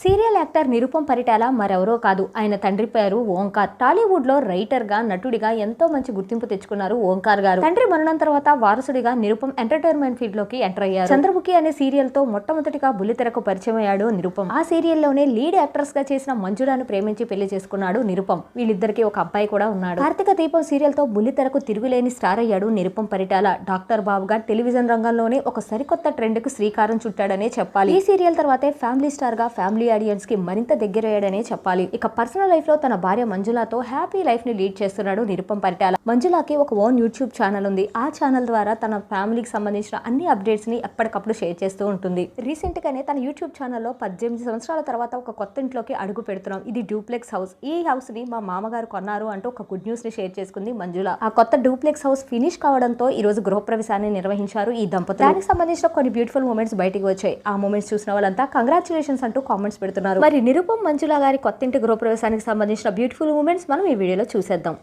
Serial actor Nirupam Paritala మరెవరో కాదు. ఆయన తండ్రి పేరు ఓంకార్. టాలీవుడ్లో రైటర్గా నటుడిగా ఎంతో మంచి గుర్తింపు తెచ్చుకున్నారు ఓంకార్ గారు. తండ్రి మరణం తర్వాత వారసుడిగా నిరుపం ఎంటర్టైన్మెంట్ ఫీల్డ్లోకి ఎంటర్ అయ్యారు. చంద్రముఖి అనే సీరియల్తో మొట్టమొదటిగా బుల్లితెరకు పరిచయం అయ్యాడు నిరుపం. ఆ సీరియల్లోనే లీడ్ యాక్ట్రెస్గా చేసిన మంజులాను ప్రేమించి పెళ్ళి చేసుకున్నాడు నిరుపం. వీళ్ళిద్దరికి ఒక అబ్బాయి కూడా ఉన్నాడు. కార్తీక దీపం సీరియల్తో బుల్లితెరకు తిరుగులేని స్టార్ అయ్యాడు నిరుపం పరిటాల. డాక్టర్ బాబుగా టెలివిజన్ రంగంలోనే ఒక సరికొత్త ట్రెండ్కు శ్రీకారం చుట్టాడనే చెప్పాలి. ఈ సీరియల్ తర్వాతే ఫ్యామిలీ స్టార్గా ఫ్యామిలీ ఆడియన్స్కి మరింత దగ్గరయ్యాడనే చెప్పాలి. ఇక పర్సనల్ లైఫ్లో తన భార్య మంజులాతో హ్యాపీ లైఫ్ని లీడ్ చేస్తున్నాడు నిరుపం పరిటాల. మంజులాకి ఒక ఓన్ యూట్యూబ్ ఛానల్ ఉంది. ఆ ఛానల్ ద్వారా తన ఫ్యామిలీకి సంబంధించిన అన్ని అప్డేట్స్ని ఎప్పటికప్పుడు షేర్ చేస్తూ ఉంటుంది. రీసెంట్గానే తన యూట్యూబ్ ఛానల్లో పద్దెనిమిది సంవత్సరాల తర్వాత ఒక కొత్త ఇంట్లోకి అడుగు పెడుతున్నాం. ఇది డూప్లెక్స్ హౌస్ ఈ హౌస్ని మా మామగారు కొన్నారు అంటూ ఒక గుడ్ న్యూస్ని షేర్ చేసుకుంది మంజుల. ఆ కొత్త డూప్లెక్స్ హౌస్ ఫినిష్ కావడంతో ఈ రోజు గృహప్రవేశాన్ని నిర్వహించారు ఈ దంపతులు. దానికి సంబంధించిన కొన్ని బ్యూటిఫుల్ మూమెంట్స్ బయటికి వచ్చాయి. ఆ మూమెంట్స్ చూసిన వాళ్ళంతా కంగ్రాచులేషన్స్ అంటూ కామెంట్స్ పెడుతున్నారు. మరి నిరుపం మంజుల గారి కొత్త ఇంటి గృహప్రవేశానికి సంబంధించిన బ్యూటిఫుల్ మూమెంట్స్ మనం ఈ వీడియోలో చూసేద్దాం.